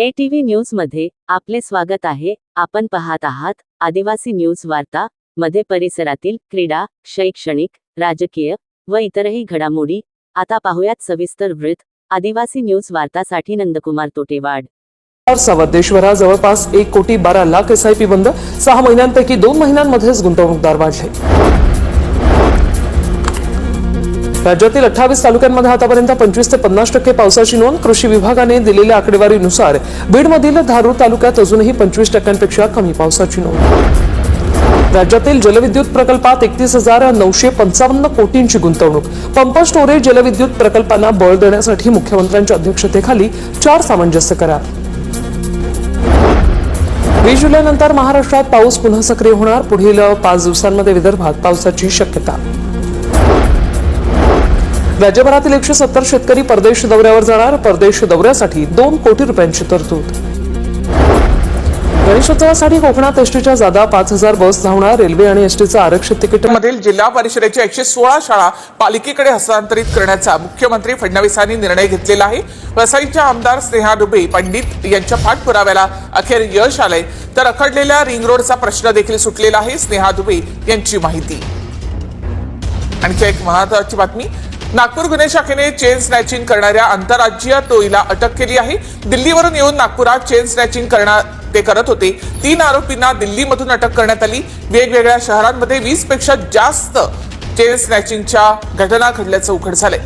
ATV TV न्यूजमध्ये आपले स्वागत आहे. आपण पाहत आहात आदिवासी न्यूज वार्ता मध्ये परिसरातील क्रीडा शैक्षणिक राजकीय व इतरही घडामोडी. आता पाहुयात सविस्तर वृत्त. आदिवासी न्यूज वार्तासाठी नंदकुमार तोटेवाड. सवत देशभरात जवळपास एक कोटी बारा लाख एस आय पी बंद. सहा महिन्यांपैकी दोन महिन्यांमध्येच गुंतवणूकदार वाढले. राज्यातील अठ्ठावीस तालुक्यांमध्ये आतापर्यंत पंचवीस ते पन्नास टक्के पावसाची नोंद कृषी विभागाने दिलेल्या आकडेवारीनुसार बीडमधील धारूर तालुक्यात अजूनही पंचवीस टक्क्यांपेक्षा कमी पावसाची नोंद. राज्यातील जलविद्युत प्रकल्पात एकतीस हजार नऊशे पंचावन्न कोटींची गुंतवणूक. पंप स्टोरेज जलविद्युत प्रकल्पांना बळ देण्यासाठी मुख्यमंत्र्यांच्या अध्यक्षतेखाली चार सामंजस्य करार. वीस जुलैनंतर महाराष्ट्रात पाऊस पुन्हा सक्रिय होणार. पुढील पाच दिवसांमध्ये विदर्भात पावसाची शक्यता. राज्यभरातील एकशे सत्तर शेतकरी परदेश दौऱ्यावर जाणार. परदेश दौऱ्यासाठी दोन कोटी रुपयांची तरतूद. गणेशोत्सवासाठी कोकणात एसटीच्या जादा पाच हजार बस धावणार. रेल्वे आणि एसटीचं आरक्षित तिकीट मधील जिल्हा परिषदेच्या एकशे सोळा शाळा पालिकेकडे हस्तांतरित करण्याचा मुख्यमंत्री फडणवीसांनी निर्णय घेतलेला आहे. वसईच्या आमदार स्नेहा दुबे पंडित यांच्या पाठपुराव्याला अखेर यश आलंय. तर अखडलेल्या रिंग रोडचा प्रश्न देखील सुटलेला आहे. स्नेहा दुबे यांची माहिती. आणखी एक महत्वाची बातमी. नागपूर गुन्हे शाखेने चेन स्नॅचिंग करणाऱ्या आंतरराज्यीय टोळीला अटक केली आहे. दिल्लीवरून येऊन नागपुरात चेन स्नॅचिंग करणार ते करत होते. तीन आरोपींना दिल्लीमधून अटक करण्यात आली. वेगवेगळ्या शहरांमध्ये वीसपेक्षा जास्त चेन स्नॅचिंगच्या घटना घडल्याचं उघड झालंय.